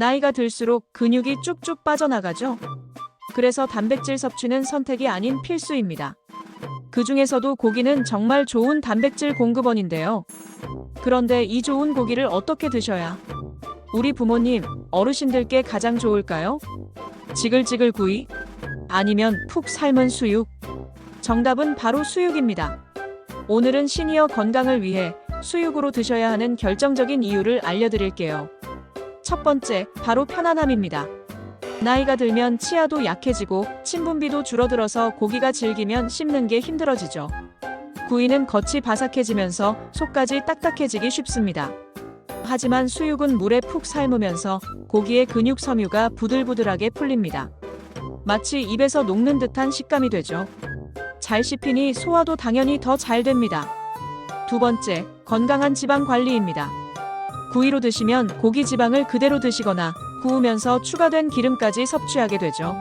나이가 들수록 근육이 쭉쭉 빠져나가죠. 그래서 단백질 섭취는 선택이 아닌 필수입니다. 그 중에서도 고기는 정말 좋은 단백질 공급원인데요. 그런데 이 좋은 고기를 어떻게 드셔야 우리 부모님, 어르신들께 가장 좋을까요? 지글지글 구이? 아니면 푹 삶은 수육? 정답은 바로 수육입니다. 오늘은 시니어 건강을 위해 수육으로 드셔야 하는 결정적인 이유를 알려드릴게요. 첫 번째, 바로 편안함입니다. 나이가 들면 치아도 약해지고 침분비도 줄어들어서 고기가 질기면 씹는 게 힘들어지죠. 구이는 겉이 바삭해지면서 속까지 딱딱해지기 쉽습니다. 하지만 수육은 물에 푹 삶으면서 고기의 근육 섬유가 부들부들하게 풀립니다. 마치 입에서 녹는 듯한 식감이 되죠. 잘 씹히니 소화도 당연히 더 잘 됩니다. 두 번째, 건강한 지방 관리입니다. 구이로 드시면 고기 지방을 그대로 드시거나 구우면서 추가된 기름까지 섭취하게 되죠.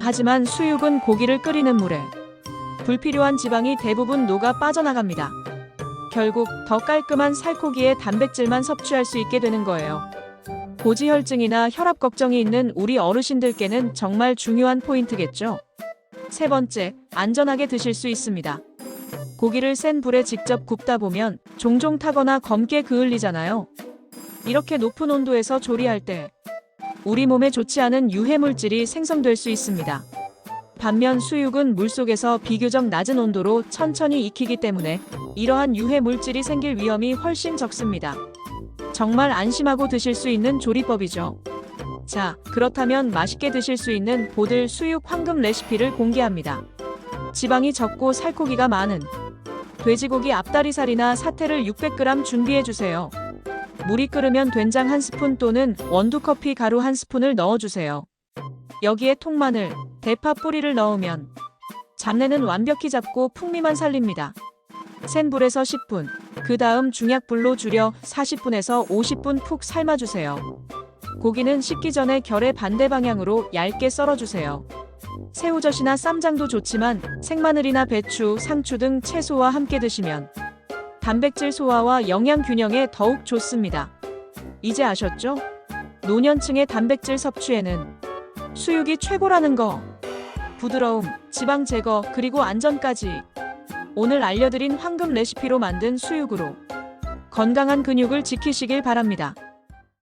하지만 수육은 고기를 끓이는 물에 불필요한 지방이 대부분 녹아 빠져나갑니다. 결국 더 깔끔한 살코기의 단백질만 섭취할 수 있게 되는 거예요. 고지혈증이나 혈압 걱정이 있는 우리 어르신들께는 정말 중요한 포인트겠죠. 세 번째, 안전하게 드실 수 있습니다. 고기를 센 불에 직접 굽다 보면 종종 타거나 검게 그을리잖아요. 이렇게 높은 온도에서 조리할 때 우리 몸에 좋지 않은 유해 물질이 생성될 수 있습니다. 반면 수육은 물속에서 비교적 낮은 온도로 천천히 익히기 때문에 이러한 유해 물질이 생길 위험이 훨씬 적습니다. 정말 안심하고 드실 수 있는 조리법이죠. 자, 그렇다면 맛있게 드실 수 있는 보들 수육 황금 레시피를 공개합니다. 지방이 적고 살코기가 많은 돼지고기 앞다리살이나 사태를 600g 준비해 주세요. 물이 끓으면 된장 한 스푼 또는 원두커피 가루 한 스푼을 넣어주세요. 여기에 통마늘, 대파 뿌리를 넣으면 잡내는 완벽히 잡고 풍미만 살립니다. 센 불에서 10분, 그 다음 중약불로 줄여 40분에서 50분 푹 삶아주세요. 고기는 식기 전에 결의 반대 방향으로 얇게 썰어주세요. 새우젓이나 쌈장도 좋지만 생마늘이나 배추, 상추 등 채소와 함께 드시면 단백질 소화와 영양 균형에 더욱 좋습니다. 이제 아셨죠? 노년층의 단백질 섭취에는 수육이 최고라는 거. 부드러움, 지방 제거, 그리고 안전까지. 오늘 알려드린 황금 레시피로 만든 수육으로 건강한 근육을 지키시길 바랍니다.